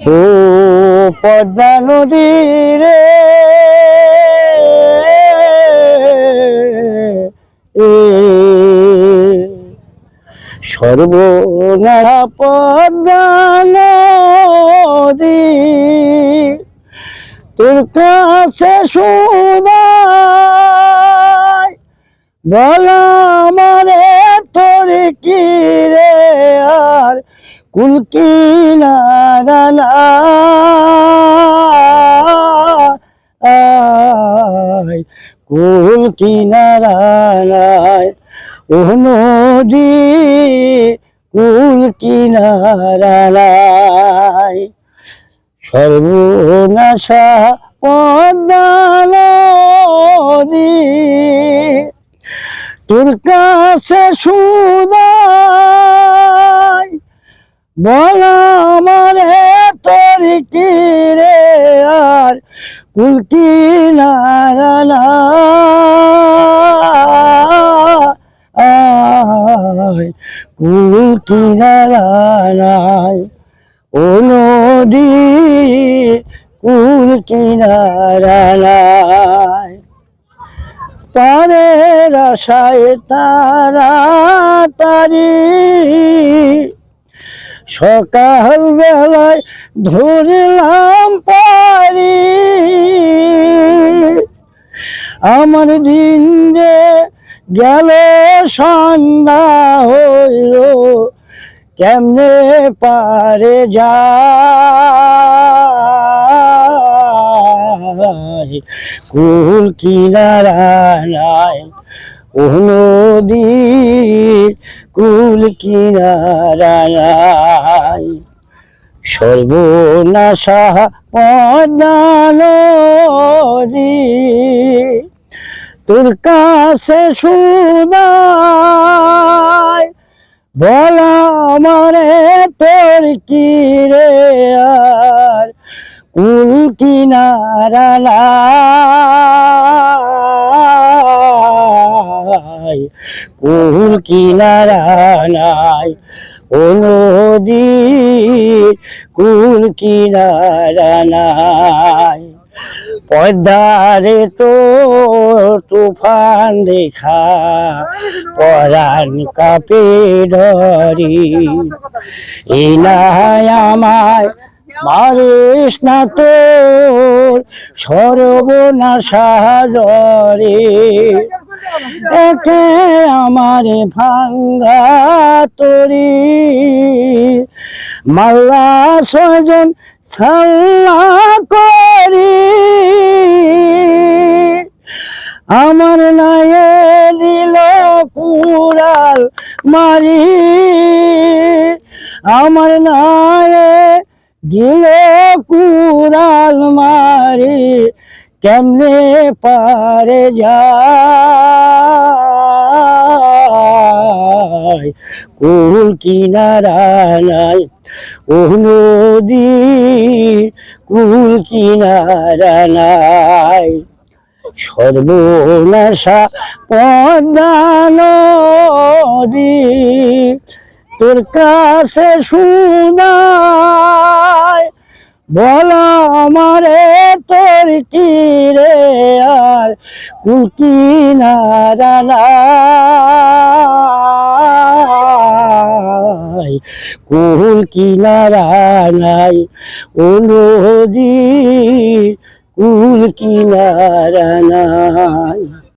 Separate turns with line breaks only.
ও পদ্মা নদী রে। এ সর্বনারা পদ্মা নদী। তোর কাছে শুনাই বলা মানে তোর কি রে আর কুল কিনারা নাই কুল কিনারা নাই ও নদী কুল কিনারা নাই সর্বনাশা পদ্মা নদী, তোর কাছে শুনাই বলা আমারে তোর কি রে আর? কুল কিনারা নাই কুল কিনারা নাই ও নদী, কুল কিনারা নাই পারের তারা তারি সকাল বেলায় ধরলাম পারি আমার দিন যে গেল সন্ধ্যা হইল, কেমনে পারে যায়? কুল কিনারা নাই ও নদী কুল কিনারা নাই সর্বনাশা পদ্মা নদী তোর কাছে শুনাই বলা আমারে তোর কি রে আর? কুল কিনারা কুল কিনারা নাই ও নদী কুল কিনারা নাই। পদ্মারে তো তুফান দেখা, পরাণ কাপে ধরি। এই নাই আমায় মারিস না তোর সর্বনাশা জরে একে আমার ভাঙ্গা তরি। মাল্লা ছয়জন ছাল্লা করি। আমার নায়ে দিল কুড়াল মারি। আমার নায়ে দিল কুড়াল মারি। কেমনে পারে যায়? কুল কিনারা নাই, ও নদী কুল কিনারা নাই। সর্বনাশা পদ্মা নদী তোর কাছে শুনাই বলা আমারে তোর চিরে আর কুকি নাই। কুল কিনারা নাই কুল কিনারা